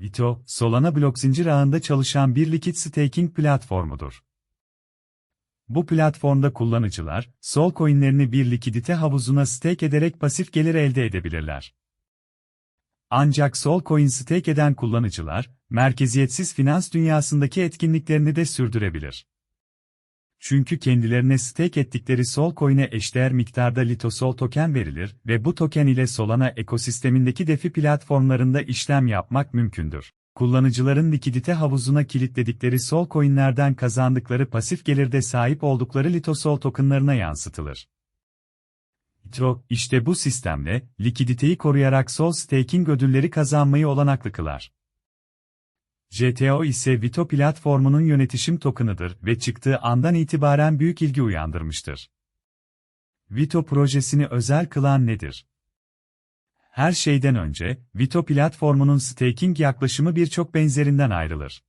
Vito, Solana blok zincir ağında çalışan bir likit staking platformudur. Bu platformda kullanıcılar, Sol coinlerini bir likidite havuzuna stake ederek pasif gelir elde edebilirler. Ancak Sol coin stake eden kullanıcılar, merkeziyetsiz finans dünyasındaki etkinliklerini de sürdürebilir. Çünkü kendilerine stake ettikleri Sol coin'e eşdeğer miktarda Litosol token verilir ve bu token ile Solana ekosistemindeki DeFi platformlarında işlem yapmak mümkündür. Kullanıcıların likidite havuzuna kilitledikleri Sol coin'lerden kazandıkları pasif gelirde sahip oldukları Litosol tokenlarına yansıtılır. Litro, işte bu sistemle, likiditeyi koruyarak Sol staking ödülleri kazanmayı olanaklı kılar. JTO ise Vito platformunun yönetişim tokenıdır ve çıktığı andan itibaren büyük ilgi uyandırmıştır. Vito projesini özel kılan nedir? Her şeyden önce, Vito platformunun staking yaklaşımı birçok benzerinden ayrılır.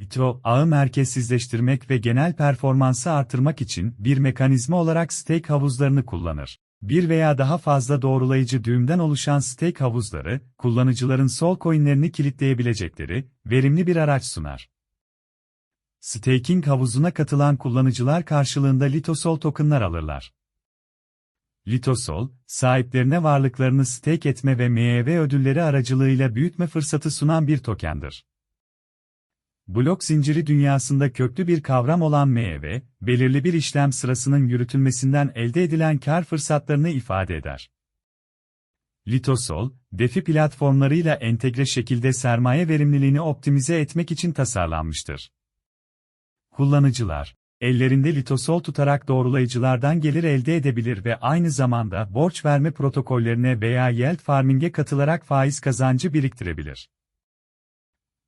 Vito, ağı merkezsizleştirmek ve genel performansı artırmak için bir mekanizma olarak stake havuzlarını kullanır. Bir veya daha fazla doğrulayıcı düğümden oluşan stake havuzları, kullanıcıların sol coinlerini kilitleyebilecekleri, verimli bir araç sunar. Staking havuzuna katılan kullanıcılar karşılığında Litosol tokenlar alırlar. Litosol, sahiplerine varlıklarını stake etme ve MEV ödülleri aracılığıyla büyütme fırsatı sunan bir tokendir. Blok zinciri dünyasında köklü bir kavram olan MEV, belirli bir işlem sırasının yürütülmesinden elde edilen kar fırsatlarını ifade eder. Litosol, DeFi platformlarıyla entegre şekilde sermaye verimliliğini optimize etmek için tasarlanmıştır. Kullanıcılar, ellerinde litosol tutarak doğrulayıcılardan gelir elde edebilir ve aynı zamanda borç verme protokollerine veya yield farming'e katılarak faiz kazancı biriktirebilir.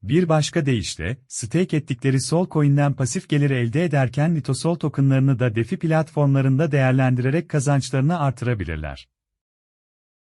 Bir başka deyişle, stake ettikleri Sol coin'den pasif gelir elde ederken Litosol tokenlarını da DeFi platformlarında değerlendirerek kazançlarını artırabilirler.